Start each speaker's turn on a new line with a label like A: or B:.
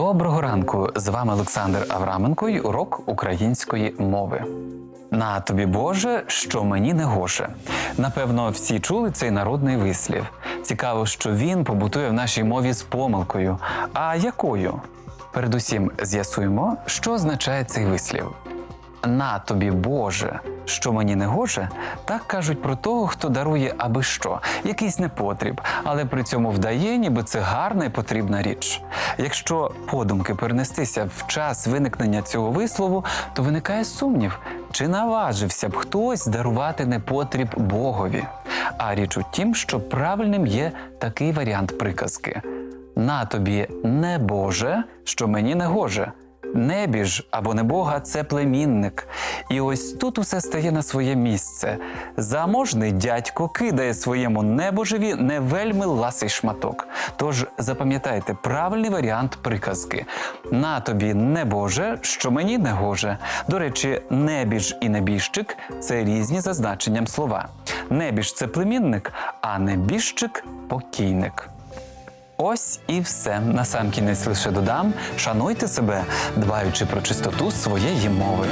A: Доброго ранку! З вами Олександр Авраменко і урок української мови. На тобі Боже, що мені не гоже. Напевно, всі чули цей народний вислів. Цікаво, що він побутує в нашій мові з помилкою. А якою? Передусім з'ясуємо, що означає цей вислів. На тобі Боже, що мені не гоже, так кажуть про того, хто дарує аби що, якийсь непотріб, але при цьому вдає, ніби це гарна і потрібна річ. Якщо подумки перенестися в час виникнення цього вислову, то виникає сумнів, чи наважився б хтось дарувати непотріб Богові. А річ у тім, що правильним є такий варіант приказки: на тобі не Боже, що мені не гоже. Небі ж або небога це племінник. І ось тут усе стає на своє місце. Заможний дядько кидає своєму небожеві не вельми ласий шматок. Тож запам'ятайте правильний варіант приказки: на тобі не Боже, що мені не гоже. До речі, небіж і небіжчик це різні за значенням слова. Небіж це племінник, а небіжчик покійник. Ось і все. Насамкінець лише додам. Шануйте себе, дбаючи про чистоту своєї мови.